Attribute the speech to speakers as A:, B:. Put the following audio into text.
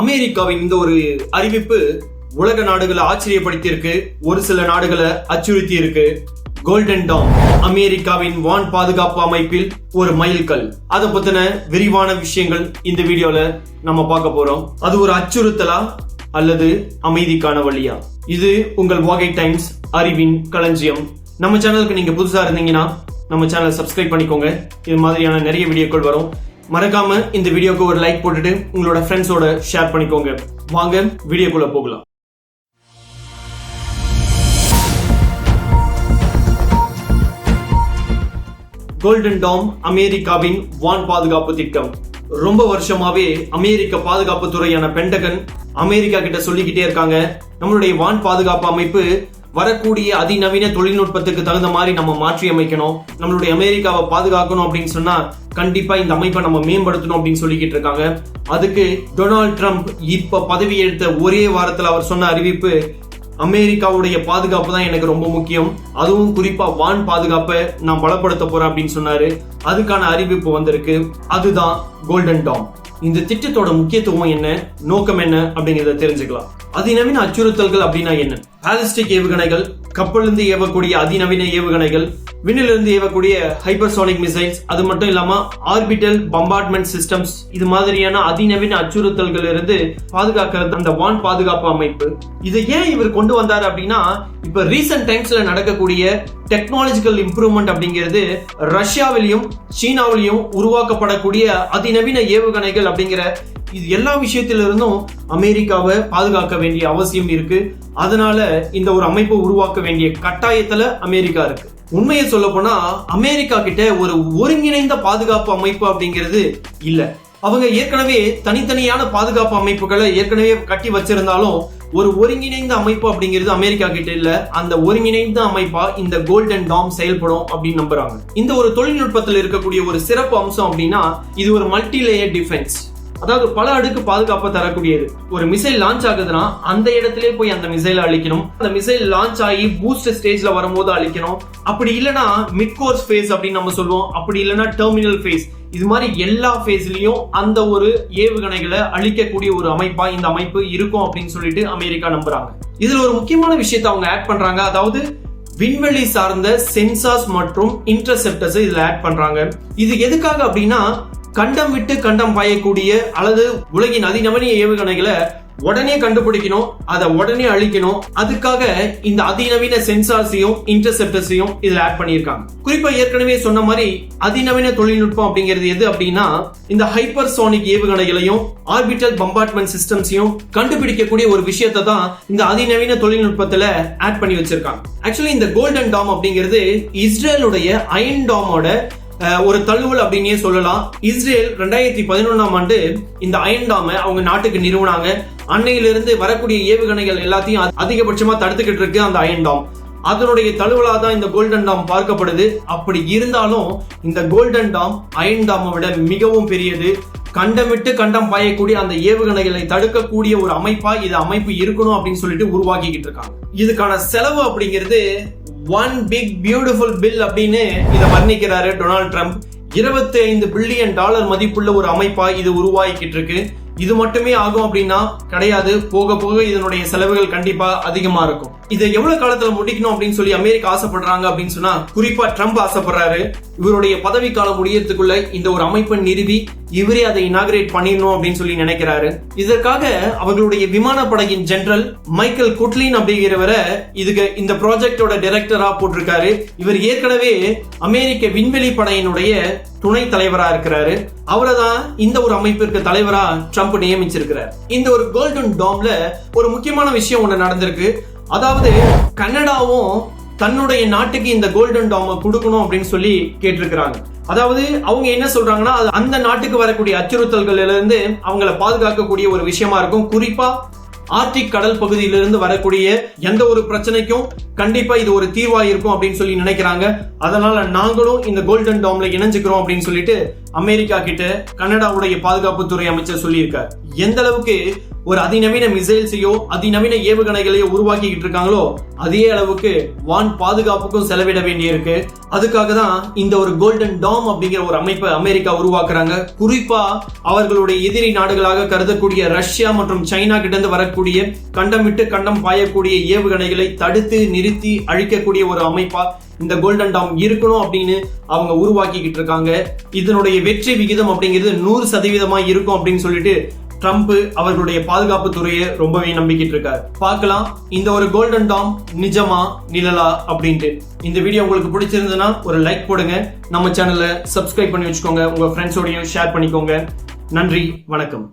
A: அமெரிக்காவின் இந்த ஒரு அறிவிப்பு உலக நாடுகளை ஆச்சரியப்படுத்தியிருக்கு. ஒரு சில நாடுகளை அச்சுறுத்தி இருக்கு கோல்டன் டாம் அமெரிக்காவின் வான் பாதுகாப்பு அமைப்பில் ஒரு மைல்கல். அதை பத்தின விரிவான விஷயங்கள் இந்த வீடியோல நம்ம பார்க்க போறோம். அது ஒரு அச்சுறுத்தலா அல்லது அமைதிக்கான வழியா? இது உங்கள் வாகை டைம்ஸ் அறிவின் களஞ்சியம். நம்ம சேனலுக்கு நீங்க புதுசா இருந்தீங்கன்னா நம்ம சேனலை சப்ஸ்கிரைப் பண்ணிக்கோங்க. இது மாதிரியான நிறைய வீடியோக்கள் வரும். மறக்காம இந்த வீடியோக்கு ஒரு லைக் போட்டுட்டு உங்களோட ஃப்ரெண்ட்ஸோட ஷேர் பண்ணிக்கோங்க. வாங்க வீடியோக்குள்ள போகலாம். கோல்டன் டாம் அமெரிக்காவின் வான் பாதுகாப்பு திட்டம். ரொம்ப வருஷமாவே அமெரிக்க பாதுகாப்பு துறையான பென்டகன் அமெரிக்கா கிட்ட சொல்லிக்கிட்டே இருக்காங்க. நம்மளுடைய வான் பாதுகாப்பு அமைப்பு வரக்கூடிய அதிநவீன தொழில்நுட்பத்துக்கு தகுந்த மாதிரி நம்ம மாற்றி அமைக்கணும். நம்மளுடைய அமெரிக்காவை பாதுகாக்கணும் அப்படின்னு சொன்னா கண்டிப்பா இந்த அமைப்பை நம்ம மேம்படுத்தணும் அப்படின்னு சொல்லிக்கிட்டு இருக்காங்க. அதுக்கு டொனால்ட் ட்ரம்ப் இப்ப பதவி எடுத்த ஒரே வாரத்துல அவர் சொன்ன அறிவிப்பு அமெரிக்காவுடைய பாதுகாப்பு தான் எனக்கு ரொம்ப முக்கியம். அதுவும் குறிப்பா வான் பாதுகாப்பை நான் பலப்படுத்த போறேன் அப்படின்னு சொன்னாரு. அதுக்கான அறிவிப்பு வந்திருக்கு. அதுதான் கோல்டன் டாம் இந்த திட்டத்தோட முக்கியத்துவம் என்ன நோக்கம் என்ன அப்படிங்கிறத தெரிஞ்சுக்கலாம். அதிநவீன அச்சுறுத்தல்கள் அப்படின்னா என்ன? பாலிஸ்டிக் ஏவுகணைகள் கப்பலிருந்து ஏவக்கூடிய அதிநவீன ஏவுகணைகள் விண்ணிலிருந்து ஏவக்கூடிய ஹைப்பர்சோனிக் மிசைல்ஸ் அது மட்டும் இல்லாம ஆர்பிட்டல் பம்பார்ட்மெண்ட் சிஸ்டம்ஸ் இது மாதிரியான அதிநவீன அச்சுறுத்தல்கள் இருந்து பாதுகாக்கிறது அந்த வான் பாதுகாப்பு அமைப்பு. இதை ஏன் இவர் கொண்டு வந்தார் அப்படின்னா இப்ப ரீசெண்ட் டைம்ஸ்ல நடக்கக்கூடிய டெக்னாலஜிக்கல் இம்ப்ரூவ்மெண்ட் அப்படிங்கிறது ரஷ்யாவிலையும் சீனாவிலையும் உருவாக்கப்படக்கூடிய அதிநவீன ஏவுகணைகள் அப்படிங்கிற இது எல்லா விஷயத்திலிருந்தும் அமெரிக்காவை பாதுகாக்க வேண்டிய அவசியம் இருக்கு. அதனால இந்த ஒரு அமைப்பை உருவாக்க வேண்டிய கட்டாயத்துல அமெரிக்கா இருக்கு. உண்மையை சொல்ல போனா அமெரிக்கா கிட்ட ஒரு ஒருங்கிணைந்த பாதுகாப்பு அமைப்பு அப்படிங்கிறது இல்ல. அவங்க ஏற்கனவே தனித்தனியான பாதுகாப்பு அமைப்புகளை ஏற்கனவே கட்டி வச்சிருந்தாலும் ஒரு ஒருங்கிணைந்த அமைப்பு அப்படிங்கிறது அமெரிக்கா கிட்ட இல்ல. அந்த ஒருங்கிணைந்த அமைப்பா இந்த கோல்டன் டாம் செயல்படும் அப்படின்னு நம்புறாங்க. இந்த ஒரு தொழில்நுட்பத்தில் இருக்கக்கூடிய ஒரு சிறப்பு அம்சம் அப்படின்னா இது ஒரு மல்டி லேயர் டிஃபென்ஸ் அதாவது பல அடுக்கு பாதுகாப்பை தரக்கூடியது. ஒரு மிசைல் லான்ச் ஆகுதுன்னா அந்த இடத்திலே போய் அந்த மிசைலை அழிக்கணும். அந்த மிசைல் லான்ச் ஆகி பூஸ்ட் ஸ்டேஜ்ல வரும்போது அழிக்கணும். அப்படி இல்லைன்னா மிட் கோர்ஸ் ஃபேஸ் அப்படின்னு நம்ம சொல்லுவோம். அப்படி இல்லைன்னா டெர்மினல் ஃபேஸ் இது மாதிரி எல்லா ஃபேஸ்லயும் அந்த ஒரு ஏவுகணைகளை அழிக்கக்கூடிய ஒரு அமைப்பா இந்த அமைப்பு இருக்கும் அப்படின்னு சொல்லிட்டு அமெரிக்கா நம்புறாங்க. இதுல ஒரு முக்கியமான விஷயத்தை அவங்க ஆட் பண்றாங்க. அதாவது விண்வெளி சார்ந்த சென்சார்ஸ் மற்றும் இன்டர்செப்டர்ஸ் இதுல ஆட் பண்றாங்க. இது எதுக்காக அப்படின்னா கண்டம் விட்டு கண்டம் பாயக்கூடிய அல்லது உலகின் அதிநவீன ஏவுகணைகளை உடனே கண்டுபிடிக்கணும் அதை உடனே அழிக்கணும். அதுக்காக இந்த அதிநவீன சென்சார்ஸையும் இன்டர்செப்டர்ஸையும் இதுல ஆட் பண்ணியிருக்காங்க. குறிப்பா ஏற்கனவே சொன்ன மாதிரி அதிநவீன தொழில்நுட்பம் அப்படிங்கிறது எது அப்படின்னா இந்த ஹைப்பர் சோனிக் ஏவுகணைகளையும் ஆர்பிட்டல் பம்பார்ட்மெண்ட் சிஸ்டம்ஸையும் கண்டுபிடிக்கக்கூடிய ஒரு விஷயத்தை தான் இந்த அதிநவீன தொழில்நுட்பத்துல ஆட் பண்ணி வச்சிருக்காங்க. ஆக்சுவலி இந்த கோல்டன் டாம் அப்படிங்கிறது இஸ்ரேலுடைய அயன் டாமோட ஒரு தழுவல் அப்படின்னே சொல்லலாம். இஸ்ரேல் ரெண்டாயிரத்தி பதினொன்றாம் ஆண்டு இந்த அயன்டாம அவங்க நாட்டுக்கு நிறுவனாங்க. அன்னையிலிருந்து வரக்கூடிய ஏவுகணைகள் எல்லாத்தையும் அதிகபட்சமா தடுத்துக்கிட்டு இருக்கு அந்த அயன்டாம் அதனுடைய தழுவலா தான் இந்த கோல்டன் டாம் பார்க்கப்படுது. அப்படி இருந்தாலும் இந்த கோல்டன் டாம் அயன் டாமை விட மிகவும் பெரியது. கண்டமிட்டு கண்டம் பாயக்கூடிய அந்த ஏவுகணைகளை தடுக்கக்கூடிய ஒரு அமைப்பா இது அமைப்பு இருக்கணும் அப்படின்னு சொல்லிட்டு உருவாக்கிக்கிட்டு இருக்காங்க. இதுக்கான செலவு அப்படிங்கிறது ஒன் பிக் பியூட்டிஃபுல் பில் அப்படின்னு இதை வர்ணிக்கிறாரு டொனால்ட் ட்ரம்ப். இருபத்தி ஐந்து பில்லியன் டாலர் மதிப்புள்ள ஒரு அமைப்பா இது உருவாகிக்கிட்டு இருக்கு. இது மட்டுமே ஆகும் அப்படின்னா கிடையாது. போக போக இதனுடைய செலவுகள் கண்டிப்பா அதிகமா இருக்கும். இதை எவ்வளவு காலத்துல முடிக்கணும் அப்படின்னு சொல்லி அமெரிக்கா ஆசைப்படுறாங்க அப்படின்னு சொன்னா குறிப்பா ட்ரம்ப் ஆசைப்படுறாரு. இவருடைய பதவி காலம் முடியறதுக்குள்ள இந்த ஒரு அமைப்பை நிறுவி இவரே அதை இனாகிரேட் பண்ணிடணும் அப்படின்னு சொல்லி நினைக்கிறாரு. இதற்காக அவர்களுடைய விமானப்படையின் ஜெனரல் மைக்கேல் குட்லின் அப்படிங்கிறவரை இதுக்கு இந்த ப்ராஜெக்டோட டைரக்டரா போட்டிருக்காரு. இவர் ஏற்கனவே அமெரிக்க விண்வெளி படையினுடைய துணை தலைவரா இருக்கிறாரு. அவரை தான் இந்த ஒரு அமைப்பிற்கு தலைவரா ட்ரம்ப் நியமிச்சிருக்கிறார். இந்த ஒரு கோல்டன் டாம்ல ஒரு முக்கியமான விஷயம் ஒண்ணு நடந்திருக்கு. அதாவது கனடாவும் தன்னுடைய நாட்டுக்கு இந்த கோல்டன் டாம கொடுக்கணும் அப்படின்னு சொல்லி கேட்டிருக்கிறாங்க. அதாவது அவங்க என்ன சொல்றாங்கன்னா அது அந்த நாட்டுக்கு வரக்கூடிய அச்சுறுத்தல்கள்ல இருந்து அவங்கள பாதுகாக்கக்கூடிய ஒரு விஷயமா இருக்கும். குறிப்பா ஆர்டிக் கடல் பகுதியிலிருந்து வரக்கூடிய எந்த ஒரு பிரச்சனைக்கும் கண்டிப்பா இது ஒரு தீர்வா இருக்கும் அப்படின்னு சொல்லி நினைக்கிறாங்க. அதனால நாங்களும் இந்த கோல்டன் டாம்ல இணைஞ்சுக்கிறோம் அப்படின்னு சொல்லிட்டு அமெரிக்கா கிட்ட கனடாவுடைய பாதுகாப்புத்துறை அமைச்சர் சொல்லியிருக்கார். எந்த அளவுக்கு ஒரு அதிநவீன மிசைல்ஸையோ அதிநவீன ஏவுகணைகளையோ உருவாக்கிக்கிட்டு இருக்காங்களோ அதே அளவுக்கு வான் பாதுகாப்புக்கும் செலவிட வேண்டியிருக்கு. அதுக்காக தான் இந்த ஒரு கோல்டன் டாம் அப்படிங்கிற ஒரு அமைப்பை அமெரிக்கா உருவாக்குறாங்க. குறிப்பா அவர்களுடைய எதிரி நாடுகளாக கருதக்கூடிய ரஷ்யா மற்றும் சைனா கிட்ட இருந்து வரக்கூடிய கண்டம் விட்டு கண்டம் பாயக்கூடிய ஏவுகணைகளை தடுத்து நிறுத்தி அழிக்கக்கூடிய ஒரு அமைப்பா இந்த கோல்டன் டாம் இருக்கணும் அப்படின்னு அவங்க உருவாக்கிக்கிட்டு இருக்காங்க. இதனுடைய வெற்றி விகிதம் அப்படிங்கிறது நூறு சதவீதமா இருக்கும் அப்படின்னு சொல்லிட்டு ட்ரம்ப் அவர்களுடைய பாதுகாப்பு துறையை ரொம்பவே நம்பிக்கிட்டு இருக்காரு. பார்க்கலாம் இந்த ஒரு கோல்டன் டாம் நிஜமா நிழலா அப்படின்ட்டு. இந்த வீடியோ உங்களுக்கு பிடிச்சிருந்ததுன்னா ஒரு லைக் போடுங்க. நம்ம சேனலை சப்ஸ்கிரைப் பண்ணி வச்சுக்கோங்க. உங்க ஃப்ரெண்ட்ஸோடையும் ஷேர் பண்ணிக்கோங்க. நன்றி வணக்கம்.